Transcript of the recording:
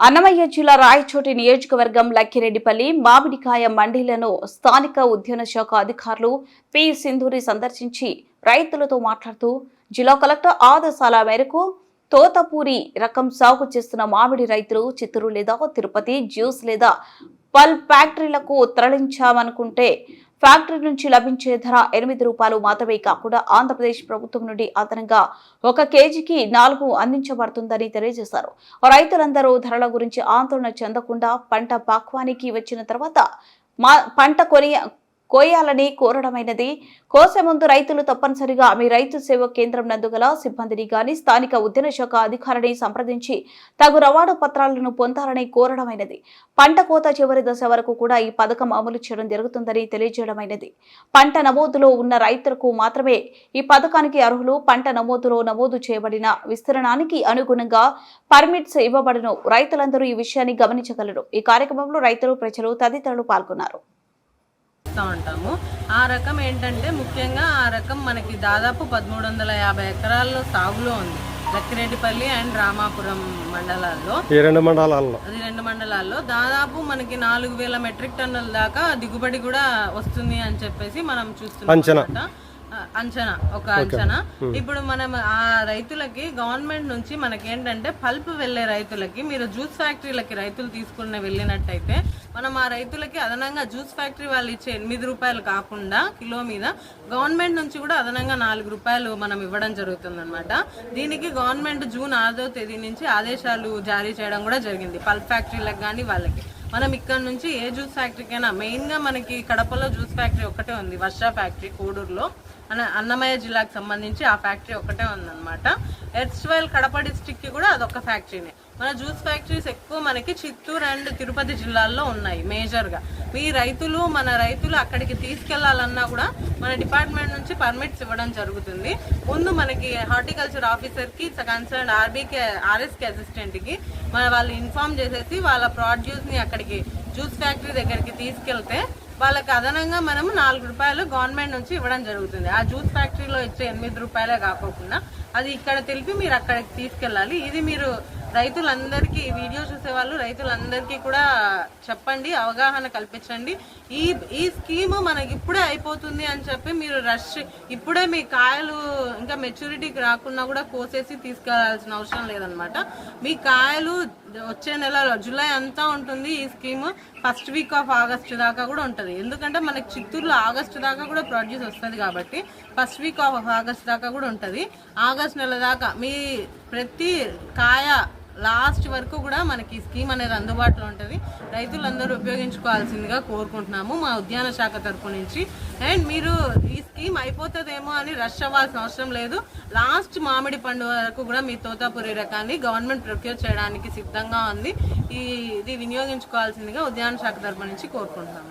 అన్నమయ్య జిల్లా రాయచోటి నియోజకవర్గం లక్కిరెడ్డిపల్లి మామిడికాయ మండీలను స్థానిక ఉద్యాన శాఖ అధికారులు పి సింధూరి సందర్శించి రైతులతో మాట్లాడుతూ జిల్లా కలెక్టర్ ఆదేశాల మేరకు తోతపూరి రకం సాగు చేస్తున్న మామిడి రైతులు చిత్తూరు లేదా తిరుపతి జ్యూస్ లేదా పల్ ఫ్యాక్టరీలకు తరలించామనుకుంటే ఫ్యాక్టరీ నుంచి లభించే ధర ఎనిమిది రూపాయలు మాత్రమే కాకుండా ఆంధ్రప్రదేశ్ ప్రభుత్వం నుండి అదనంగా ఒక కేజీకి నాలుగు అందించబడుతుందని తెలియజేశారు. రైతులందరూ ధరల గురించి ఆందోళన చెందకుండా పంట పాక్వానికి వచ్చిన తర్వాత మా పంట కొని కోయాలని కోరడమైనది. కోసే ముందు రైతులు తప్పనిసరిగా మీ రైతు సేవ కేంద్రం నందు గల సిబ్బందిని గాని స్థానిక ఉద్యాన శాఖ అధికారిని సంప్రదించి తగు రవాణా పత్రాలను పొందాలని కోరడమైనది. పంట కోత చివరి దశ వరకు కూడా ఈ పథకం అమలు చేయడం జరుగుతుందని తెలియజేయడమైనది. పంట నమోదులో ఉన్న రైతులకు మాత్రమే ఈ పథకానికి అర్హులు. పంట నమోదులో నమోదు చేయబడిన విస్తరణానికి అనుగుణంగా పర్మిట్స్ ఇవ్వబడను. రైతులందరూ ఈ విషయాన్ని గమనించగలరు. ఈ కార్యక్రమంలో రైతులు ప్రజలు తదితరులు పాల్గొన్నారు. ఇస్తూ ఉంటాము. ఆ రకం ఏంటంటే ముఖ్యంగా ఆ రకం మనకి దాదాపు పదమూడు వందల యాభై ఎకరాల్లో సాగులో ఉంది. లక్కిరెడ్డిపల్లి అండ్ రామాపురం మండలాల్లో. ఈ రెండు మండలాల్లో. అది రెండు మండలాల్లో. దాదాపు మనకి నాలుగు వేల మెట్రిక్ టన్నుల దాకా దిగుబడి కూడా వస్తుంది అని చెప్పేసి మనం చూస్తున్నాం అంచనా. ఒక అంచనా. ఇప్పుడు మనం ఆ రైతులకి గవర్నమెంట్ నుంచి మనకేంటంటే పల్ప్ వెళ్ళే రైతులకి మీరు జ్యూస్ ఫ్యాక్టరీలకి రైతులు తీసుకున్న వెళ్ళినట్టయితే మనం ఆ రైతులకి అదనంగా జ్యూస్ ఫ్యాక్టరీ వాళ్ళు ఇచ్చే ఎనిమిది రూపాయలు కాకుండా కిలో మీద గవర్నమెంట్ నుంచి కూడా అదనంగా నాలుగు రూపాయలు మనం ఇవ్వడం జరుగుతుంది దీనికి గవర్నమెంట్ జూన్ ఆరో తేదీ నుంచి ఆదేశాలు జారీ చేయడం కూడా జరిగింది పల్ప్ ఫ్యాక్టరీలకు కానీ వాళ్ళకి. మనం ఇక్కడ నుంచి ఏ జ్యూస్ ఫ్యాక్టరీకైనా మెయిన్గా మనకి కడపలో జ్యూస్ ఫ్యాక్టరీ ఒకటే ఉంది వర్ష ఫ్యాక్టరీ కోడూరులో. అన్న అన్నమయ్య జిల్లాకు సంబంధించి ఆ ఫ్యాక్టరీ ఒకటే ఉందన్నమాట. ఎర్స్ట్వైల్ కడప డిస్టిక్కి కూడా అదొక ఫ్యాక్టరీనే. మన జ్యూస్ ఫ్యాక్టరీస్ ఎక్కువ మనకి చిత్తూరు అండ్ తిరుపతి జిల్లాల్లో ఉన్నాయి మేజర్గా. మీ రైతులు మన రైతులు అక్కడికి తీసుకెళ్ళాలన్నా కూడా మన డిపార్ట్మెంట్ నుంచి పర్మిట్స్ ఇవ్వడం జరుగుతుంది. ముందు మనకి హార్టికల్చర్ ఆఫీసర్కి కన్సర్న్ ఆర్బీకే ఆర్ఎస్కి అసిస్టెంట్కి మన వాళ్ళు ఇన్ఫార్మ్ చేసేసి వాళ్ళ ప్రాడ్యూస్ని అక్కడికి జ్యూస్ ఫ్యాక్టరీ దగ్గరికి తీసుకెళ్తే వాళ్ళకి అదనంగా మనం నాలుగు రూపాయలు గవర్నమెంట్ నుంచి ఇవ్వడం జరుగుతుంది. ఆ జ్యూస్ ఫ్యాక్టరీలో ఇచ్చే ఎనిమిది రూపాయలే కాకోకుండా అది ఇక్కడ తెలిపి మీరు అక్కడికి తీసుకెళ్ళాలి. ఇది మీరు రైతులందరికీ ఈ వీడియో చూసే వాళ్ళు రైతులందరికీ కూడా చెప్పండి అవగాహన కల్పించండి. ఈ ఈ స్కీమ్ మనకి ఇప్పుడే అయిపోతుంది అని చెప్పి మీరు రష్ ఇప్పుడే మీ కాయలు ఇంకా మెచ్యూరిటీకి రాకుండా కూడా కోసేసి తీసుకెళ్ళాల్సిన అవసరం లేదనమాట. మీ కాయలు వచ్చే నెలలో జూలై అంతా ఉంటుంది ఈ scheme first week of August దాకా కూడా ఉంటుంది. ఎందుకంటే మనకి చిత్తూరులో ఆగస్ట్ దాకా కూడా ప్రొడ్యూస్ వస్తుంది కాబట్టి ఫస్ట్ వీక్ ఆఫ్ ఆగస్ట్ దాకా కూడా ఉంటుంది. ఆగస్ట్ నెల దాకా మీ ప్రతి కాయ లాస్ట్ వరకు కూడా మనకి ఈ స్కీమ్ అనేది అందుబాటులో ఉంటుంది. రైతులందరూ ఉపయోగించుకోవాల్సిందిగా కోరుకుంటున్నాము మా ఉద్యాన శాఖ తరపు నుంచి. అండ్ మీరు ఈ స్కీమ్ అయిపోతుందేమో అని రష్ అవ్వాల్సిన అవసరం లేదు. లాస్ట్ మామిడి పండు వరకు కూడా మీ తోతాపురి రకాన్ని గవర్నమెంట్ ప్రొక్యూర్ చేయడానికి సిద్ధంగా ఉంది. ఈ ఇది వినియోగించుకోవాల్సిందిగా ఉద్యాన శాఖ తరపు నుంచి కోరుకుంటున్నాము.